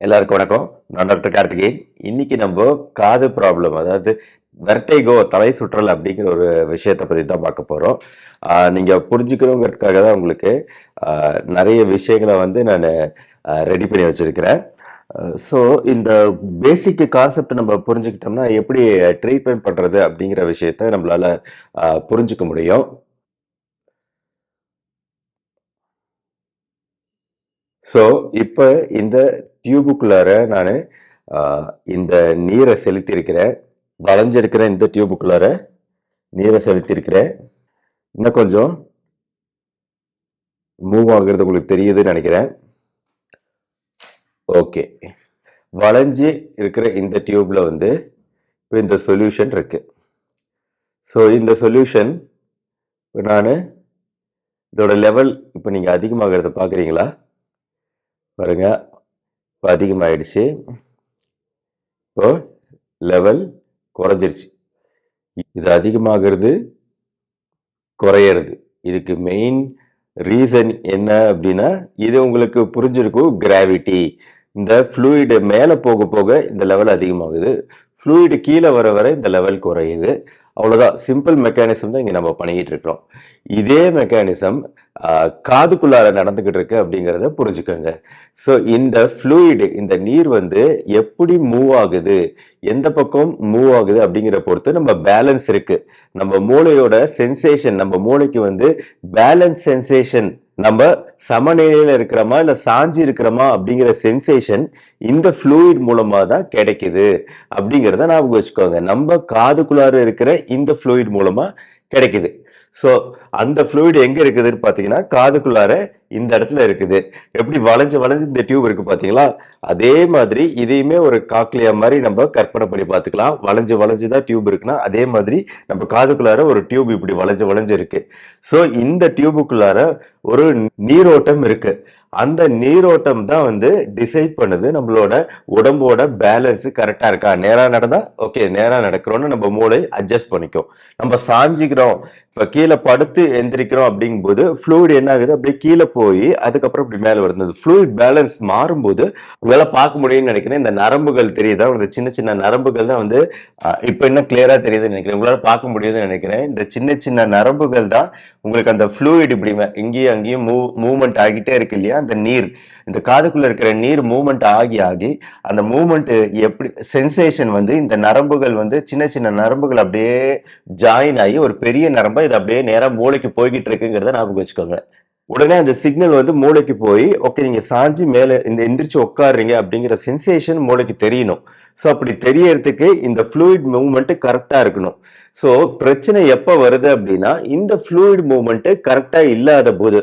எல்லாருக்கும் வணக்கம். நான் டாக்டர் கார்த்திகேயன் இன்னைக்கு நம்ம காது ப்ராப்ளம் அதாவது வெர்டைகோ தலை சுற்றல் அப்படிங்கிற ஒரு விஷயத்தை பற்றி தான் பார்க்க போகிறோம் நீங்கள் புரிஞ்சுக்கணுங்கிறதுக்காக தான் உங்களுக்கு நிறைய விஷயங்களை வந்து நான் ரெடி பண்ணி வச்சுருக்கிறேன். ஸோ இந்த பேசிக் கான்செப்ட் நம்ம புரிஞ்சுக்கிட்டோம்னா எப்படி ட்ரீட்மெண்ட் பண்ணுறது அப்படிங்கிற விஷயத்த நம்மளால் புரிஞ்சுக்க முடியும். ஸோ இப்போ இந்த டியூபுக்குள்ளார நான் இந்த நீரை செலுத்தியிருக்கிறேன். வளைஞ்சிருக்கிற இந்த டியூபுக்குள்ளார நீரை செலுத்தியிருக்கிறேன். இன்னும் கொஞ்சம் மூவ் ஆகுறது உங்களுக்கு தெரியுதுன்னு நினைக்கிறேன். ஓகே வளைஞ்சு இருக்கிற இந்த டியூப்பில் வந்து இப்போ இந்த சொல்யூஷன் இருக்குது ஸோ இந்த சொல்யூஷன் இப்போ நான் இதோட லெவல் இப்போ நீங்கள் அதிகமாகிறத பார்க்குறீங்களா பாருங்க இப்போ அதிகமாகிடுச்சு இப்போ லெவல் குறைஞ்சிருச்சு. இது அதிகமாகிறது குறையிறது. இதுக்கு மெயின் ரீசன் என்ன அப்படின்னா இது உங்களுக்கு புரிஞ்சிருக்கும் கிராவிட்டி இந்த ஃப்ளூயிடு மேலே போக போக இந்த லெவல் அதிகமாகுது. ஃப்ளூயிடு கீழே வர வர இந்த லெவல் குறையுது. அவ்வளோதான் சிம்பிள் மெக்கானிசம் தான் இங்கே நம்ம பண்ணிக்கிட்டு இருக்கிறோம். இதே மெக்கானிசம் காதுக்குள்ளார நடந்துக்கிட்டு இருக்கு அப்படிங்கிறத புரிஞ்சுக்கோங்க. ஸோ இந்த ஃப்ளூயிடு இந்த நீர் வந்து எப்படி மூவ் ஆகுது எந்த பக்கம் மூவ் ஆகுது அப்படிங்கிற பொறுத்து நம்ம பேலன்ஸ் இருக்குது நம்ம மூளையோட சென்சேஷன் நம்ம மூளைக்கு வந்து பேலன்ஸ் சென்சேஷன் நம்ம சமநிலையில இருக்கிறோமா இல்லை சாஞ்சி இருக்கிறோமா அப்படிங்கிற சென்சேஷன் இந்த ஃப்ளூயிட் மூலமா தான் கிடைக்குது. அப்படிங்கிறத ஞாபகம் வச்சுக்கோங்க. நம்ம காதுக்குள்ளார இருக்கிற இந்த ஃப்ளூயிட் மூலமா கிடைக்குது. ஸோ அந்த ஃப்ளூயிட் எங்கே இருக்குதுன்னு பார்த்தீங்கன்னா காதுக்குள்ளார இந்த இடத்துல இருக்குது. எப்படி வளைஞ்சு வளைஞ்சு இந்த டியூப் இருக்கு பார்த்தீங்களா? அதே மாதிரி இதையுமே ஒரு காக்லியா மாதிரி நம்ம கற்பனை பண்ணி பார்த்துக்கலாம். வளைஞ்சு வளைஞ்சு தான் டியூப் இருக்குன்னா அதே மாதிரி நம்ம காதுக்குள்ளார ஒரு டியூப் இப்படி வளைஞ்சு வளைஞ்சு இருக்கு. ஸோ இந்த டியூபுக்குள்ளார ஒரு நீரோட்டம் இருக்கு. அந்த நீரோட்டம் தான் வந்து டிசைட் பண்ணுது நம்மளோட உடம்போட பேலன்ஸ் கரெக்டாக இருக்கா? நேராக நடந்தால் ஓகே நேராக நடக்கிறோன்னு நம்ம மூளை அட்ஜஸ்ட் பண்ணிக்கும். நம்ம சாஞ்சிக்கிறோம். இப்போ கீழே படுத்து எந்திரிக்கிறோம் அப்படிங்கும்போது ஃப்ளூயிட் என்ன ஆகுது? அப்படியே கீழே போய் அதுக்கப்புறம் இப்படி மேலே வருது. ஃப்ளூயிட் பேலன்ஸ் மாறும்போது உங்களால பார்க்க முடியும்னு நினைக்கிறேன். இந்த நரம்புகள் தெரியுதா? இந்த சின்ன சின்ன நரம்புகள் தான் வந்து இப்போ என்ன கிளியரா தெரியுதுன்னு நினைக்கிறேன். உங்களால பார்க்க முடியுதுன்னு நினைக்கிறேன். இந்த சின்ன சின்ன நரம்புகள் தான் உங்களுக்கு அந்த ஃப்ளூயிட் இப்படி மே- இங்கேயும் அங்கேயும் மூவ் மூவ்மெண்ட் ஆகிட்டே இருக்கு இல்லையா? அந்த நீர். இந்த காதுக்குள்ள இருக்கிற நீர் மூவ்மெண்ட் ஆகி ஆகி அந்த மூவ்மெண்ட் எப்படி சென்சேஷன் வந்து இந்த நரம்புகள் வந்து சின்ன சின்ன நரம்புகள் அப்படியே ஜாயின் ஆகி ஒரு பெரிய நரம்பை இது அப்படியே நேரா மூளைக்கு போய்கிட்டு இருக்குங்கிறத ஞாபகம் வச்சுக்கோங்க. உடனே அந்த சிக்னல் வந்து மூளைக்கு போய் ஓகே நீங்க சாஞ்சி மேலே இந்த எந்திரிச்சு உட்காருறீங்க அப்படிங்கிற சென்சேஷன் மூளைக்கு தெரியணும். ஸோ அப்படி தெரியறதுக்கு இந்த ஃப்ளூயிட் மூவ்மெண்ட்டு கரெக்டாக இருக்கணும். ஸோ பிரச்சனை எப்போ வருது அப்படின்னா இந்த ஃப்ளூயிட் மூவ்மெண்ட்டு கரெக்டாக இல்லாத போது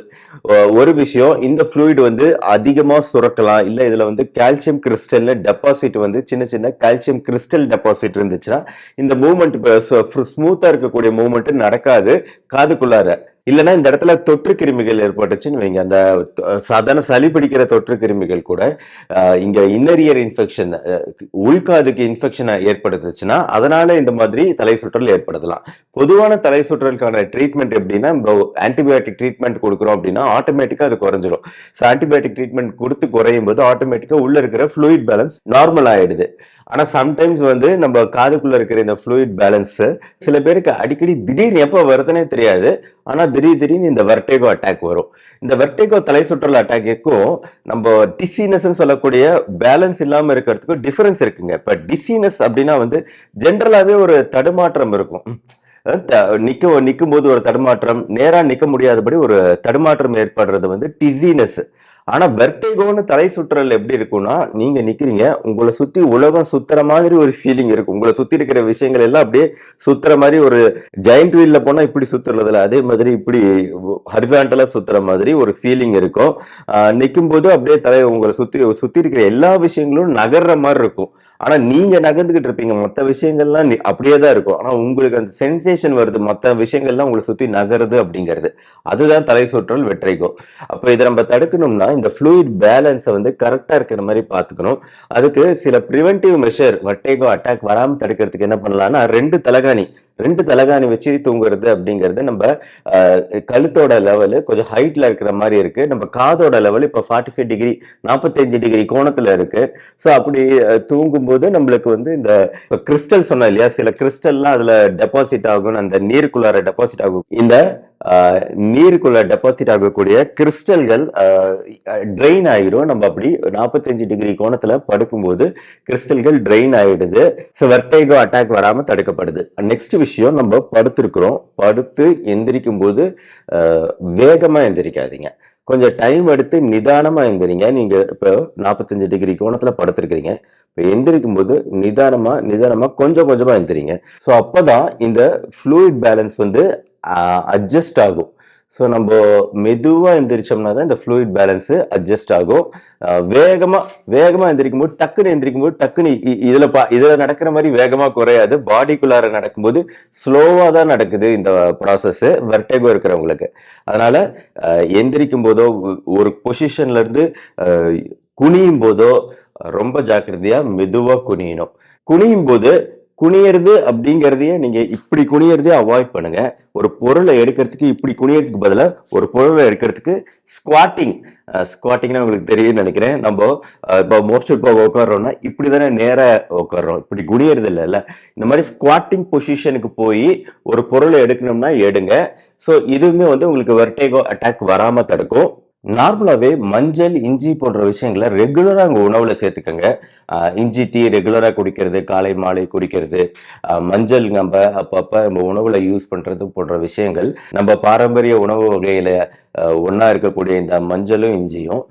ஒரு விஷயம் இந்த ஃப்ளூயிட் வந்து அதிகமாக சுரக்கலாம். இல்லை இதில் வந்து கால்சியம் கிறிஸ்டல்ல டெபாசிட் வந்து சின்ன சின்ன கால்சியம் கிறிஸ்டல் டெபாசிட் இருந்துச்சுன்னா இந்த மூவ்மெண்ட் ஸ்மூத்தாக இருக்கக்கூடிய மூவ்மெண்ட்டு நடக்காது காதுக்குள்ளார. இல்லைன்னா இந்த இடத்துல தொற்று கிருமிகள் ஏற்பட்டுச்சுன்னு வைங்க. அந்த சாதாரண சளி பிடிக்கிற தொற்று கிருமிகள் கூட இங்கே இங்க இன்னரியர் இன்ஃபெக்ஷன் உள்காதுக்கு இன்ஃபெக்ஷன் ஏற்படுத்துச்சுன்னா அதனால இந்த மாதிரி தலை சுற்றல் ஏற்படுத்தலாம். பொதுவான தலை சுற்றலுக்கான ட்ரீட்மெண்ட் எப்படின்னா ஆன்டிபயோட்டிக் ட்ரீட்மெண்ட் கொடுக்குறோம் அப்படின்னா ஆட்டோமேட்டிக்காக அது குறைஞ்சிரும். ஸோ ஆன்டிபயோட்டிக் ட்ரீட்மெண்ட் கொடுத்து குறையும் போது ஆட்டோமேட்டிக்காக உள்ள இருக்கிற ஃப்ளூயிட் பேலன்ஸ் நார்மல் ஆயிடுது. ஆனால் சம்டைம்ஸ் வந்து நம்ம காதுக்குள்ள இருக்கிற இந்த ஃப்ளூயிட் பேலன்ஸு சில பேருக்கு அடிக்கடி திடீர்னு எப்போ வருதுன்னே தெரியாது. ஆனால் திடீர் திடீர்னு இந்த வெர்டேகோ அட்டாக் வரும். இந்த வெர்டேகோ தலை சுற்றல் அட்டாக்குக்கும் நம்ம டிசினஸ்ன்னு சொல்லக்கூடிய பேலன்ஸ் இல்லாமல் இருக்கிறதுக்கும் டிஃபரன்ஸ் இருக்குங்க. இப்போ டிசினஸ் அப்படின்னா வந்து ஜென்ரலாகவே ஒரு தடுமாற்றம் இருக்கும். நிற்க நிற்கும் போது ஒரு தடுமாற்றம் நேராக நிற்க முடியாதபடி ஒரு தடுமாற்றம் ஏற்படுறது வந்து டிசினஸ் ஆனா வெர்டிகோன்னு தலை சுற்றுறல் எப்படி இருக்கும்னா நீங்க நிக்கிறீங்க உங்களை சுத்தி உலகம் சுத்துற மாதிரி ஒரு ஃபீலிங் இருக்கும் உங்களை சுத்தி இருக்கிற விஷயங்கள் எல்லாம் அப்படியே சுத்துற மாதிரி ஒரு ஜெயிண்ட் வீல்ல போனா இப்படி சுத்துறதுல அதே மாதிரி இப்படி ஹரிசாண்டலா சுத்துற மாதிரி ஒரு ஃபீலிங் இருக்கும். நிற்கும் போது அப்படியே தலை உங்களை சுத்தி சுத்தி இருக்கிற எல்லா விஷயங்களும் நகர்ற மாதிரி இருக்கும். ஆனா நீங்க நகர்ந்துகிட்டு இருப்பீங்க. மற்ற விஷயங்கள்லாம் அப்படியே தான் இருக்கும். ஆனா உங்களுக்கு அந்த சென்சேஷன் வருது. மற்ற விஷயங்கள்லாம் உங்களை சுத்தி நகருது அப்படிங்கிறது. அதுதான் தலை சுற்றல் வெற்றிக்கும் அப்ப இதை நம்ம தடுக்கணும்னா இந்த ஃப்ளூயிட் பேலன்ஸை வந்து கரெக்டாக இருக்கிற மாதிரி பார்த்துக்கணும். அதுக்கு சில ப்ரிவென்டிவ் மெஷர் வட்டைகோ அட்டாக் வராமல் தடுக்கிறதுக்கு என்ன பண்ணலாம்னா ரெண்டு தலகாணி ரெண்டு தலகாணி வச்சு தூங்குறது அப்படிங்கிறது நம்ம அஹ், கழுத்தோட லெவலு கொஞ்சம் ஹைட்ல இருக்கிற மாதிரி இருக்கு. நம்ம காதோட லெவல் இப்போ ஃபார்ட்டி ஃபைவ் டிகிரி நாற்பத்தஞ்சு டிகிரி கோணத்துல இருக்கு. ஸோ அப்படி தூங்கும் தூங்கும்போது நம்மளுக்கு வந்து இந்த கிறிஸ்டல் சொன்னோம் இல்லையா? சில கிறிஸ்டல்லாம் அதுல டெபாசிட் ஆகும் அந்த நீருக்குள்ளார டெபாசிட் ஆகும். இந்த நீருக்குள்ள டெபாசிட் ஆகக்கூடிய கிறிஸ்டல்கள் ட்ரெயின் ஆயிரும். நம்ம அப்படி நாற்பத்தஞ்சு டிகிரி கோணத்துல படுக்கும்போது கிறிஸ்டல்கள் ட்ரெயின் ஆகிடுது ஸோ வெர்டைகோ அட்டாக் வராமல் தடுக்கப்படுது. நெக்ஸ்ட் விஷயம் நம்ம படுத்திருக்கிறோம். படுத்து எந்திரிக்கும் போது வேகமாக எந்திரிக்காதீங்க. கொஞ்சம் டைம் எடுத்து நிதானமாக எந்திரிங்க. நீங்கள் இப்போ நாற்பத்தஞ்சு டிகிரி கோணத்தில் படுத்துருக்கிறீங்க. இப்போ எந்திரிக்கும் போது நிதானமாக நிதானமாக கொஞ்சம் கொஞ்சமாக எந்திரிங்க. ஸோ அப்போ தான் இந்த ஃப்ளூயிட் பேலன்ஸ் வந்து அட்ஜஸ்ட் ஆகும். ஸோ நம்ம மெதுவாக எந்திரிச்சோம்னா தான் இந்த ஃப்ளூயிட் பேலன்ஸு அட்ஜஸ்ட் ஆகும். வேகமாக வேகமாக எந்திரிக்கும் போது டக்குன்னு எந்திரிக்கும் போது டக்குன்னு இ- பா இதில் நடக்கிற மாதிரி வேகமாக குறையாது. பாடிக்குள்ளார நடக்கும்போது ஸ்லோவாக தான் நடக்குது இந்த ப்ராசஸ்ஸு வெர்டேகோ இருக்கிறவங்களுக்கு. அதனால் எந்திரிக்கும் போதோ ஒரு பொசிஷன்லேருந்து குனியும் போதோ ரொம்ப ஜாக்கிரதையாக மெதுவாக குனியணும். குனியும் போது குனியறது அப்படிங்கிறதையே நீங்க இப்படி குனியறதே அவாய்ட் பண்ணுங்க. ஒரு பொருளை எடுக்கிறதுக்கு இப்படி குனியறதுக்கு பதிலாக ஒரு பொருளை எடுக்கிறதுக்கு ஸ்குவாட்டிங் ஸ்குவாட்டிங்னா உங்களுக்கு தெரியும்னு நினைக்கிறேன். நம்ம இப்போ மோஸ்ட் இப்போ உட்காடுறோம்னா இப்படி தானே நேராக உட்காடுறோம் இப்படி குனியறது இல்லைல்ல இந்த மாதிரி ஸ்குவாட்டிங் பொசிஷனுக்கு போய் ஒரு பொருளை எடுக்கணும்னா எடுங்க. ஸோ இதுவுமே வந்து உங்களுக்கு வெர்டேகோ அட்டாக் வராமல் தடுக்கும். நார்மலாகவே மஞ்சள் இஞ்சி போன்ற விஷயங்களை ரெகுலராக உங்கள் உணவில் சேர்த்துக்கோங்க. இஞ்சி டீ ரெகுலராக குடிக்கிறது காலை மாலை குடிக்கிறது. மஞ்சள் நம்ம அப்பப்போ நம்ம உணவில் யூஸ் பண்ணுறது போன்ற விஷயங்கள் நம்ம பாரம்பரிய உணவு வகையில் ஒன்றா இருக்கக்கூடிய இந்த மஞ்சளும் இஞ்சியும்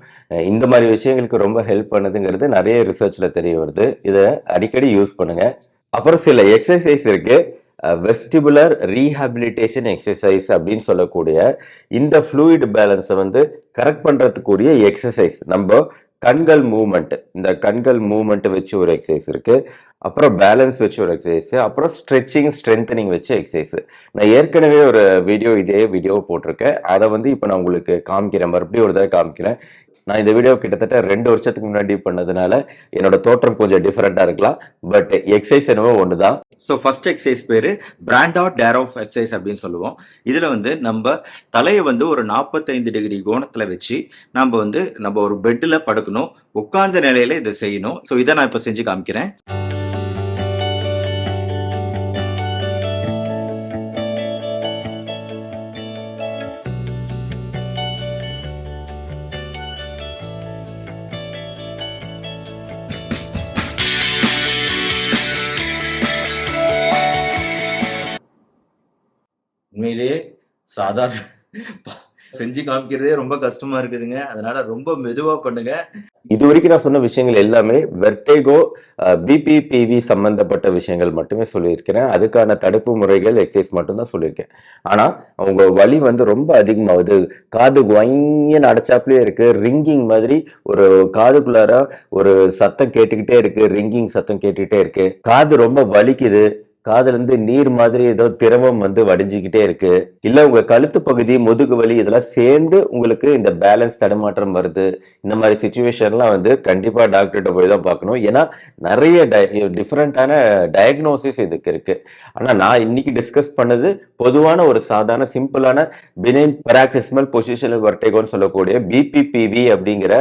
இந்த மாதிரி விஷயங்களுக்கு ரொம்ப ஹெல்ப் பண்ணுதுங்கிறது நிறைய ரிசர்ச்சில் தெரிய வருது. இதை அடிக்கடி யூஸ் பண்ணுங்கள் அப்புறம் சில எக்ஸசைஸ் இருக்குது வெஸ்டிபுலர் ரீஹாபிலிட்டேஷன் எக்ஸசைஸ் அப்படின்னு சொல்லக்கூடிய இந்த ஃப்ளூயிட் பேலன்ஸை வந்து கரெக்ட் பண்ணுறதுக்குரிய எக்ஸசைஸ் நம்ம கண்கள் மூவ்மெண்ட் இந்த கண்கள் மூமெண்ட்டு வச்சு ஒரு எக்ஸசைஸ் இருக்குது அப்புறம் பேலன்ஸ் வச்சு ஒரு எக்ஸசைஸ் அப்புறம் ஸ்ட்ரெச்சிங் ஸ்ட்ரென்தனிங் வச்சு எக்ஸசைஸ் நான் ஏற்கனவே ஒரு வீடியோ இதே வீடியோ போட்டிருக்கேன். அதை வந்து இப்போ நான் உங்களுக்கு காமிக்கிறேன். மறுபடியும் ஒரு தடவை காமிக்கிறேன். நான் இந்த வீடியோ கிட்டத்தட்ட ரெண்டு வருஷத்துக்கு முன்னாடி பண்ணதுனால என்னோட தோற்றம் கொஞ்சம் டிஃப்ரெண்ட்டாக இருக்கலாம். பட் எக்ஸசைஸ் என்னவோ ஒன்று தான் ஸோ ஃபர்ஸ்ட் எக்ஸசைஸ் பேர் Brandt of Daroff exercise அப்படின்னு சொல்லுவோம். இதில் வந்து நம்ம தலையை வந்து ஒரு 45 டிகிரி கோணத்தில் வச்சு நம்ம வந்து நம்ம ஒரு பெட்டில் படுக்கணும். உட்கார்ந்த நிலையில இதை செய்யணும். ஸோ இதை நான் இப்போ செஞ்சு காமிக்கிறேன். உண்மையிலேயே சாதாரண செஞ்சு காமிக்கிறதே ரொம்ப கஷ்டமா இருக்குதுங்க. அதனால ரொம்ப மெதுவா பண்ணுங்க. இது வரைக்கும் நான் சொன்ன விஷயங்கள் எல்லாமே வெர்டேகோ பிபிபிவி சம்பந்தப்பட்ட விஷயங்கள் மட்டுமே சொல்லியிருக்கிறேன். அதுக்கான தடுப்பு முறைகள் எக்ஸசைஸ் மட்டும்தான் சொல்லியிருக்கேன். ஆனால் அவங்க வலி வந்து ரொம்ப அதிகமாகுது. காது குவைன்னு அடைச்சாப்லேயே இருக்கு. ரிங்கிங் மாதிரி ஒரு காதுக்குள்ளார ஒரு சத்தம் கேட்டுக்கிட்டே இருக்கு. ரிங்கிங் சத்தம் கேட்டுக்கிட்டே இருக்கு. காது ரொம்ப வலிக்குது. காதலிருந்து நீர் மாதிரி ஏதோ திரவம் வந்து வடிஞ்சுக்கிட்டே இருக்கு. இல்ல உங்க கழுத்து பகுதி முதுகு வலி இதெல்லாம் சேர்ந்து உங்களுக்கு இந்த பேலன்ஸ் தடுமாற்றம் வருது. இந்த மாதிரி சுச்சுவேஷன்லாம் வந்து கண்டிப்பா டாக்டர்கிட்ட போய் தான் பார்க்கணும். ஏன்னா நிறைய டிஃப்ரெண்டான டயக்னோசிஸ் இதுக்கு இருக்கு. ஆனா நான் இன்னைக்கு டிஸ்கஸ் பண்ணது பொதுவான ஒரு சாதாரண சிம்பிளான பினைன் பராக்சிஸ்மல் பொசிஷனல் வர்டேகோன்னு சொல்லக்கூடிய பிபிபிவி அப்படிங்கிற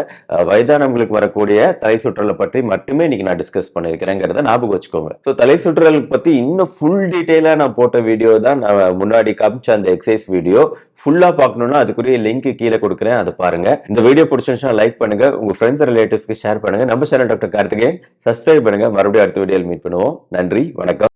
வயதானவங்களுக்கு வரக்கூடிய தலை சுற்றலை பற்றி மட்டுமே இன்னைக்கு நான் டிஸ்கஸ் பண்ணியிருக்கிறேங்கிறத ஞாபகம் வச்சுக்கோங்க. ஸோ தலை சுற்றல் பத்தி இன்னும் ஃபுல் டீட்டெயிலாக நான் போட்ட வீடியோ தான் நான் முன்னாடி காமிச்ச அந்த எக்ஸசைஸ் வீடியோ ஃபுல்லா பார்க்கணுன்னா அதுக்குரிய லிங்க் கீழே கொடுக்குறேன். அதை பாருங்க. இந்த வீடியோ பிடிச்சிருந்துச்சுன்னா லைக் பண்ணுங்க. உங்க ஃப்ரெண்ட்ஸ் ரிலேட்டிவ்ஸ்க்கு ஷேர் பண்ணுங்க. நம்ம சேனல் டாக்டர் கார்த்திகேயன் சப்ஸ்கிரைப் பண்ணுங்க. மறுபடியும் அடுத்த வீடியோவில் மீட் பண்ணுவோம். நன்றி. வணக்கம்.